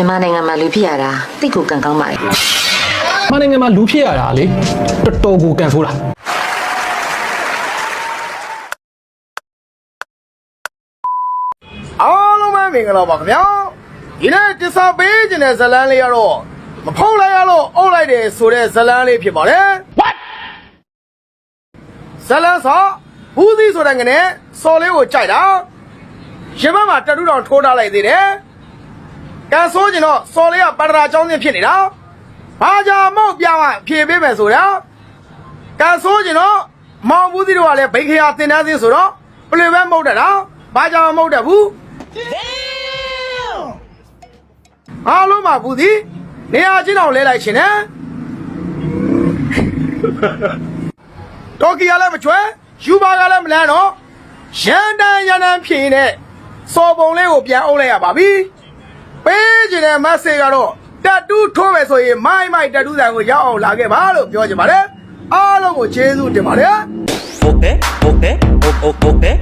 မြန်မာနိုင်ငံမှာလူဖြစ်ရတာတိတ်ကိုကံကောင်းပါတယ်မနိုင်ငံမှာလူဖြစ်ရတာလေတော်တော်ကိုကန်ဆိုးတာအားလုံးပဲမင်္ဂလာပါခင်ဗျာဒီနေ့တစ္ဆာပေးခြင်းတဲ့ဇတ်လန်းလေးကတော့မဖုံးလိုက်ရလို့အုပ်လိုက်တယ်ဆိုတဲ့ဇတ်လန်းလေးဖြစ်ပါတယ် what ဇတ်လန်းဆိုဘူးသီးဆိုတဲ့ငနဲ့စော်လေးကိုကြိုက်တာရင်ဘက်မှာတတူးတောင်ထိုးထားလိုက်သေးတယ် ကန်ဆိုးကျင်တော့စော်လေးကပတ္တရာចောင်းချင်းဖြစ်နေတာဘာကြောင့်မောက်ပြမဖြေပေးမယ်ဆိုတာကန်ဆိုးကျင်တော့မောင်ဘူးသီးတို့ကလည်းဘိတ်ခရာတင်တန်းစင်းဆိုတော့ပလွေပဲမဟုတ်တတ်တာဘာကြောင့်မဟုတ်တတ်ဘူးအားလုံးပါဘူးသည်နေရာချင်းအောင်လဲလိုက်ရှင်နဲ့တော်ကီကလည်းမချွဲယူပါကလည်းမလန်းတော့ရန်တန်ရန်တန်ဖြင်းနဲ့စော်ပုံလေးကိုပြန်အုပ်လိုက်ရပါပြီ ပေးခြင်းတဲ့မက်ဆေ့ကတော့တက်တူးထိုးမယ်ဆိုရင်မိုင်းမိုက်တက်တူးဆိုင်ကိုရောက်အောင်လာခဲ့ပါလို့ပြောချင်ပါတယ်အားလုံးကိုကျေးဇူးတင်ပါတယ် Okay, okay, o- o- okay,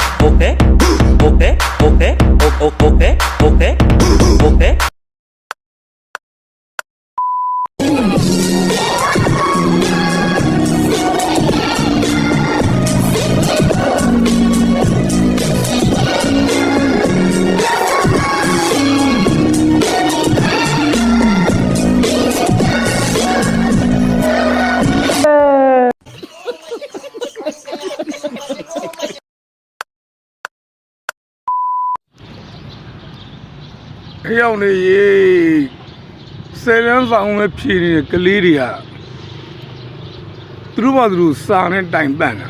အရောက်နေရေဆယ်ရန်ဆောင်ပဲဖြည်နေတဲ့ကလေးတွေကသူတို့ဘာသူတို့စာနဲ့တိုင်ပန့်တာ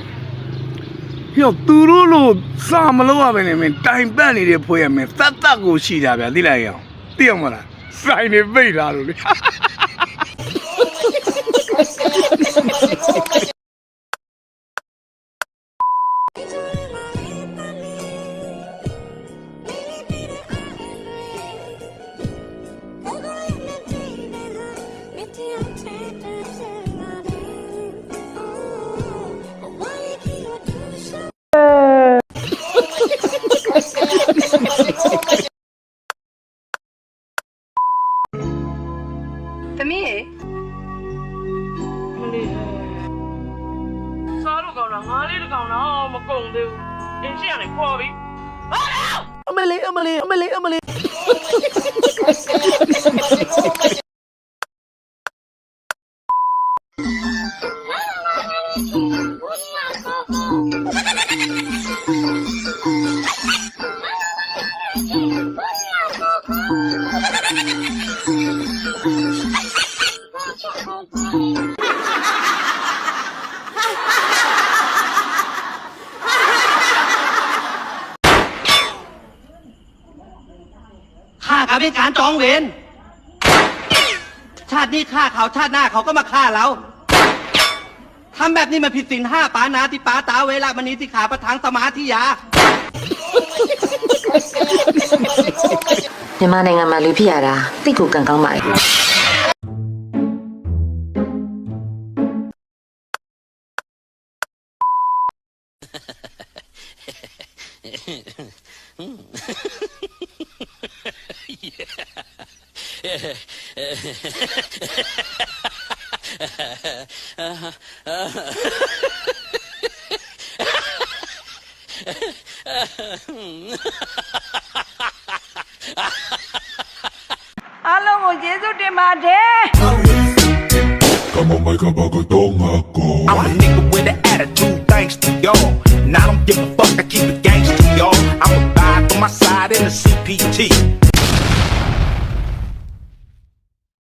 ဟိုသူတို့လို့စာမလို့ရပဲနေမင်းတိုင်ပန့်နေတဲ့ဖွေးရမင်းသတ်တတ်ကိုရှိတာဗျာသိလိုက်ရအောင်သိအောင်မလားစိုင်နေပိတ်လာလို့လေ သမီးရေမလေးစားလို့ကောင်းတာငါလေးတကောင်တော့မကုန်သေးဘူးအင်းရှိရနေခေါ်ပြီအမလေးအမလေးအမလေးအမလေး ข้ากับเป็นการจองเวร ชาตินี้ฆ่าเขาชาติหน้าเขาก็มาฆ่าเรา ทำแบบนี้มันผิดศีลห้าปานาติปาตาเวลามณีสิกขาประทังสมาธิยา မြန်မာနိုင်ငံမှာလူဖြစ်ရတာတိတ်ကိုကံကောင်းပါတယ် အားလုံး ကိုကျေးဇူးတင်ပါတယ် Come on, make a bucket, don't go. I'm a nigga with an attitude, thanks to y'all. And I don't give a fuck, I keep it gangster, y'all. I'm a vibe on my side in the CPT.